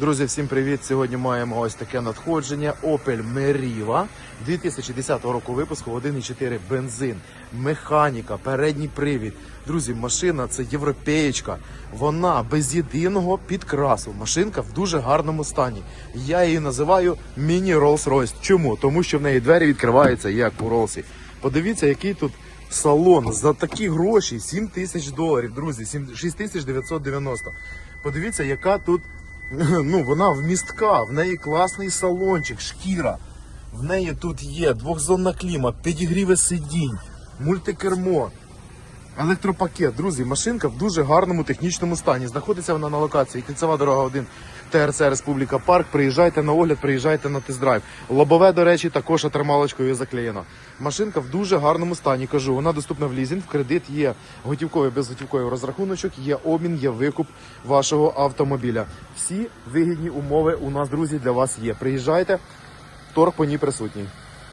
Друзі, всім привіт! Сьогодні маємо ось таке надходження Opel Meriva 2010 року випуску 1,4 бензин, механіка, передній привід. Друзі, машина це європеєчка. Вона без єдиного підкрасу. Машинка в дуже гарному стані. Я її називаю міні Rolls-Royce. Чому? Тому що в неї двері відкриваються як у Ролсі. Подивіться, який тут салон за такі гроші 7 тисяч доларів, друзі, 7 6990. Подивіться, яка тут ну, вона вмістка, в неї класний салончик, шкіра. В неї тут є двохзонна кліма, підігріве сидінь, мультикермо, електропакет. Друзі, машинка в дуже гарному технічному стані. Знаходиться вона на локації Кільцева дорога 1, ТРЦ Республіка Парк. Приїжджайте на огляд, приїжджайте на тест-драйв. Лобове, до речі, також отрималочкою заклеєно. Машинка в дуже гарному стані. Кажу, вона доступна в лізінг, в кредит є готівковий, безготівковий розрахуночок, є обмін, є викуп вашого автомобіля. Всі вигідні умови у нас, друзі, для вас є. Приїжджайте, торг по ній присутній.